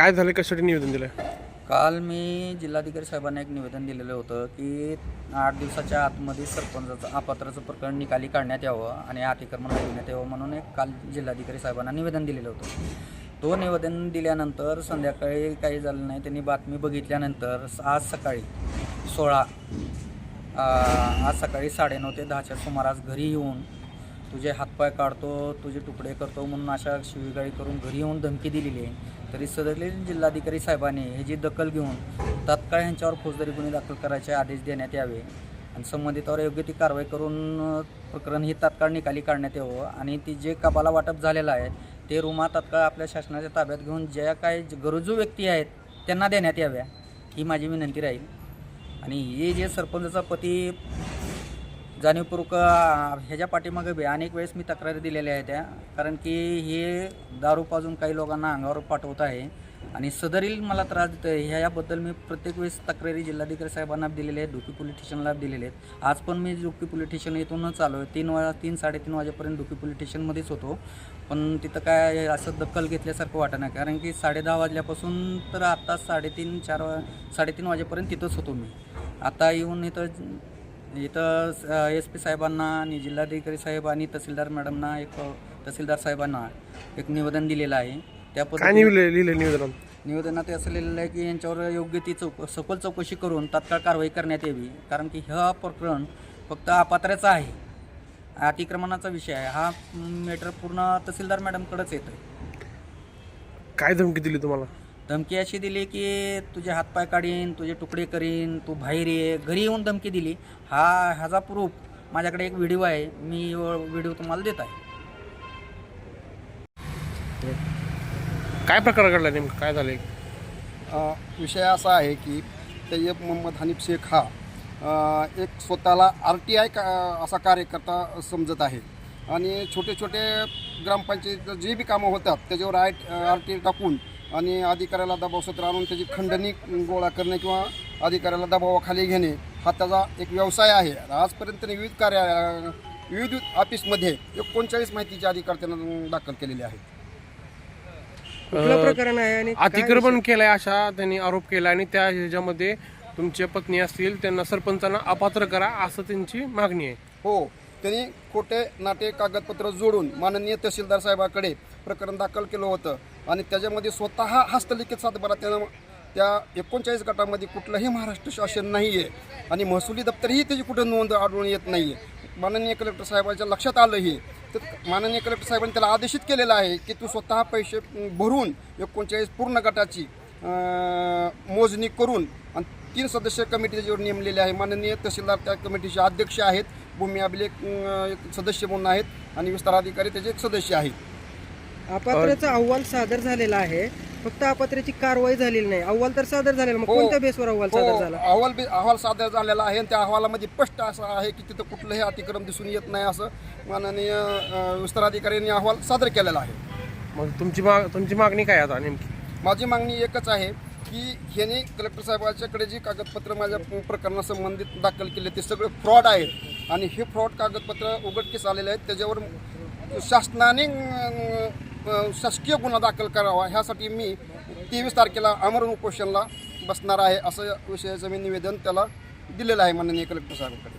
काय झालं? कशासाठी निवेदन दिलं? काल मी जिल्हाधिकारी साहेबांना एक निवेदन दिलेलं होतं की आठ दिवसाच्या आतमध्ये सरपंचाचं अपात्राचं प्रकरण निकाली काढण्यात यावं आणि अतिक्रमण हटवण्यात यावं म्हणून एक काल जिल्हाधिकारी साहेबांना निवेदन दिलेलं होतं. तो निवेदन दिल्यानंतर संध्याकाळी काही झालं नाही त्यांनी बातमी बघितल्यानंतर आज सकाळी सोळा आज सकाळी साडेनऊ ते दहाच्या सुमारास घरी येऊन तुझे हातपाय काढतो तुझे तुकडे करतो म्हणून अशा शिवीगाळी करून घरी येऊन धमकी दिलेली आहे. तरी सदरील जिल्हाधिकारी साहेबांनी ह्याची दखल घेऊन तात्काळ ह्यांच्यावर फौजदारी गुन्हे दाखल करायचे आदेश देण्यात यावे आणि संबंधितावर योग्य ती कारवाई करून प्रकरण ही तात्काळ निकाली काढण्यात यावं आणि ती जे कबाला वाटप झालेलं आहे ते रुमा तात्काळ आपल्या शासनाच्या ताब्यात घेऊन ज्या काय गरजू व्यक्ती आहेत त्यांना देण्यात याव्या ही माझी विनंती राहील. आणि हे जे सरपंचाचा पती जाणीवपूर्वक ह्याच्या पाठीमागे बी अनेक वेळेस मी तक्रारी दिलेल्या आहेत त्या कारण की हे दारू पाजून काही लोकांना अंगावर पाठवत आहे. आणि सदरील मला त्रास देतो आहे ह्याबद्दल मी प्रत्येक वेळेस तक्रारी जिल्हाधिकारी साहेबांना दिलेले आहेत डुकी पोलीस स्टेशनला दिलेले आहेत. आज पण मी डुकी पोलीस स्टेशन इथूनच आलो आहे तीन वा तीन साडेतीन वाजेपर्यंत डुकी पोलीस स्टेशनमध्येच होतो. पण तिथं काय असं दखल घेतल्यासारखं वाटत नाही कारण की साडे दहा वाजल्यापासून तर आत्ता साडेतीन चार वा साडेतीन वाजेपर्यंत तिथंच होतो मी. आता येऊन इथं इथं एस पी साहेबांना आणि जिल्हाधिकारी साहेब आणि तहसीलदार मॅडमना एक तहसीलदार साहेबांना एक निवेदन दिलेलं आहे. त्या काय पद्धतीने लिहिलं निवेदनात निवेदनात असं लिहिलेलं आहे की यांच्यावर योग्य ती चौक सखोल चौकशी करून तात्काळ कारवाई करण्यात यावी. कारण की हा प्रकरण फक्त अपात्राचा आहे. अतिक्रमणाचा विषय आहे. हा मॅटर पूर्ण तहसीलदार मॅडमकडेच येतो आहे काय धमकी दिली तुम्हाला? धमकी अशी दिली की तुझे हातपाय काढीन तुझे तुकडे करीन तू बाहेर ये घरी येऊन धमकी दिली. हा ह्याचा प्रूफ माझ्याकडे एक व्हिडिओ आहे. मी व्हिडिओ तुम्हाला देत आहे. काय प्रकार घडला नेमकं? काय झालं अ, विषय असा आहे की तय्यब मोहम्मद हनीफ शेख हा अ, एक स्वतःला आर टी आय का असा कार्यकर्ता समजत आहे. आणि छोटे छोटे ग्रामपंचायत जे बी कामं होतात त्याच्यावर आय आर टी आय टाकून आणि अधिकाऱ्याला दबावसत्र आणून त्याची खंडणी गोळा करणे किंवा अधिकाऱ्याला दबावाखाली घेणे हा त्याचा एक व्यवसाय आहे. आजपर्यंत विविध कार्य विविध ऑफिसमध्ये एकोणचाळीस माहितीचे अधिकार त्यानं दाखल केलेले आहेत. प्रकरण आहे आणि अतिक्रमण केलंय अशा त्यांनी आरोप केला आणि त्या ह्याच्यामध्ये तुमच्या पत्नी असतील त्यांना सरपंचांना अपात्र करा असं त्यांची मागणी आहे. हो त्यांनी खोटे नाटे कागदपत्र जोडून माननीय तहसीलदार साहेबाकडे प्रकरण दाखल केलं होतं. आणि त्याच्यामध्ये स्वतः हस्तलिखित सातबारा त्यानं त्या एकोणचाळीस गटामध्ये कुठलंही महाराष्ट्र शासन नाही आहे आणि महसुली दप्तरही त्याची कुठं नोंद आढळून येत नाही आहे माननीय कलेक्टर साहेबांच्या लक्षात आलं हे तर माननीय कलेक्टर साहेबांनी त्याला आदेशित केलेलं आहे की तू स्वतः पैसे भरून एकोणचाळीस पूर्ण गटाची मोजणी करून आणि तीन सदस्य कमिटी त्याच्यावर आहे. माननीय तहसीलदार त्या कमिटीचे अध्यक्ष आहेत. भूमी अभिलेख एक सदस्य म्हणून आहेत आणि विस्तार अधिकारी त्याचे एक सदस्य आहेत. अपात्राचा अहवाल सादर झालेला आहे. फक्त अपात्राची कारवाई झालेली नाही. अहवाल तर सादर झालेला मग हो. कोणत्या बेसवर अहवाल हो. सादर झाला? अहवाल बी- अहवाल सादर झालेला आहे आणि त्या अहवालामध्ये स्पष्ट असं आहे की तिथं कुठलंही अतिक्रम दिसून येत नाही असं माननीय अं, विस्तार अधिकाऱ्यांनी अहवाल सादर केलेला आहे. मग तुमची माग तुमची मागणी काय आता नेमकी? माझी मागणी एकच आहे की ह्याने कलेक्टर साहेबाच्याकडे जी कागदपत्र माझ्या प्रकरणासंबंधित दाखल केले ते सगळे फ्रॉड आहेत. आणि हे फ्रॉड कागदपत्र उघडकीस आलेले आहेत. त्याच्यावर शासनाने अं, शासकीय गुन्हा दाखल करावा ह्यासाठी मी तेवीस तारखेला आमरण उपोषणला बसणार आहे असं विषयाचं मी निवेदन त्याला दिलेलं आहे माननीय कलेक्टर साहेबांकडे.